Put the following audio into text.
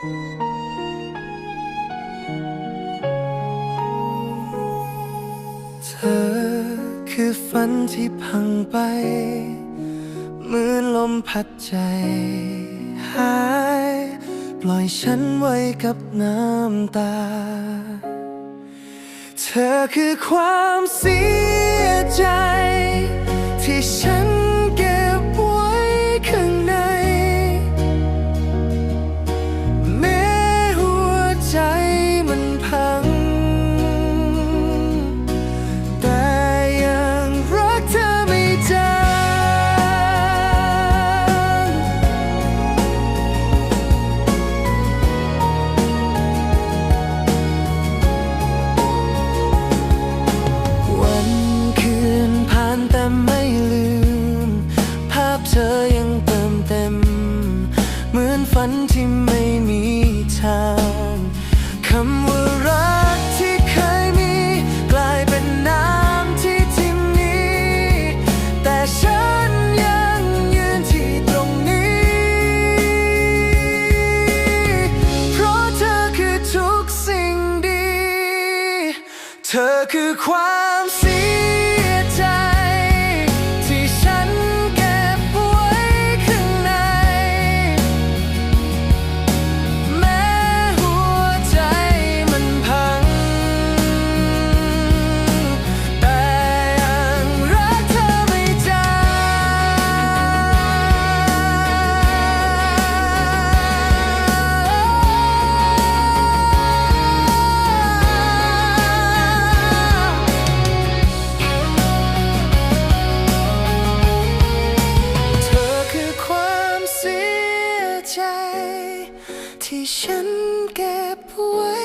เธอคือฝันที่พังไป เหมือนลมพัดใจหาย ปล่อยฉันไว้กับน้ำตา เธอคือความเสียใจ ที่ฉัน ยังเติมเต็ม เหมือนฝันที่ไม่มีทางคำว่ารักที่เคยมี กลายเป็นน้ำที่ทิ่มนี้ แต่ฉันยังยืนที่ตรงนี้ เพราะเธอคือทุกสิ่งดี เธอคือความเสี ใจ ที่ฉันเก็บไว้